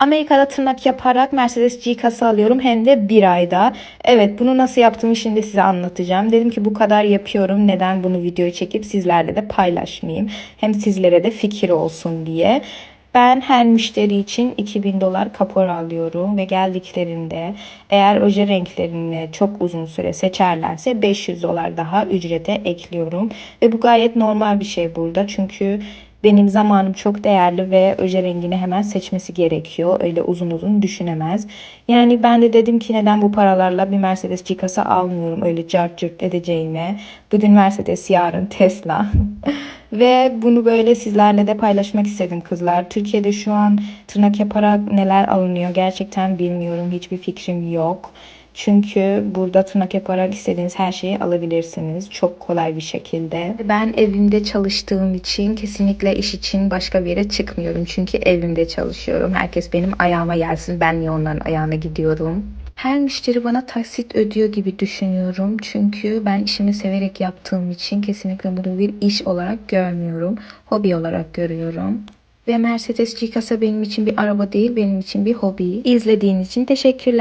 Amerika'da tırnak yaparak Mercedes G-Kasa alıyorum hem de bir ayda. Evet bunu nasıl yaptığımı şimdi size anlatacağım. Dedim ki bu kadar yapıyorum neden bunu videoya çekip sizlerle de paylaşmayayım. Hem sizlere de fikir olsun diye. Ben her müşteri için 2000 dolar kapora alıyorum ve geldiklerinde eğer oje renklerini çok uzun süre seçerlerse 500 dolar daha ücrete ekliyorum. Ve bu gayet normal bir şey burada çünkü benim zamanım çok değerli ve oje rengini hemen seçmesi gerekiyor. Öyle uzun uzun düşünemez. Yani ben de dedim ki neden bu paralarla bir Mercedes G-Kasa almıyorum öyle cart curt edeceğime. Bugün Mercedes yarın Tesla. Ve bunu böyle sizlerle de paylaşmak istedim kızlar. Türkiye'de şu an tırnak yaparak neler alınıyor gerçekten bilmiyorum. Hiçbir fikrim yok. Çünkü burada tırnak yaparak istediğiniz her şeyi alabilirsiniz. Çok kolay bir şekilde. Ben evimde çalıştığım için kesinlikle iş için başka bir yere çıkmıyorum. Çünkü evimde çalışıyorum. Herkes benim ayağıma gelsin. Ben niye onların ayağına gidiyorum? Her müşteri bana taksit ödüyor gibi düşünüyorum. Çünkü ben işimi severek yaptığım için kesinlikle bunu bir iş olarak görmüyorum. Hobi olarak görüyorum. Ve Mercedes G-Kasa benim için bir araba değil, benim için bir hobi. İzlediğiniz için teşekkürler.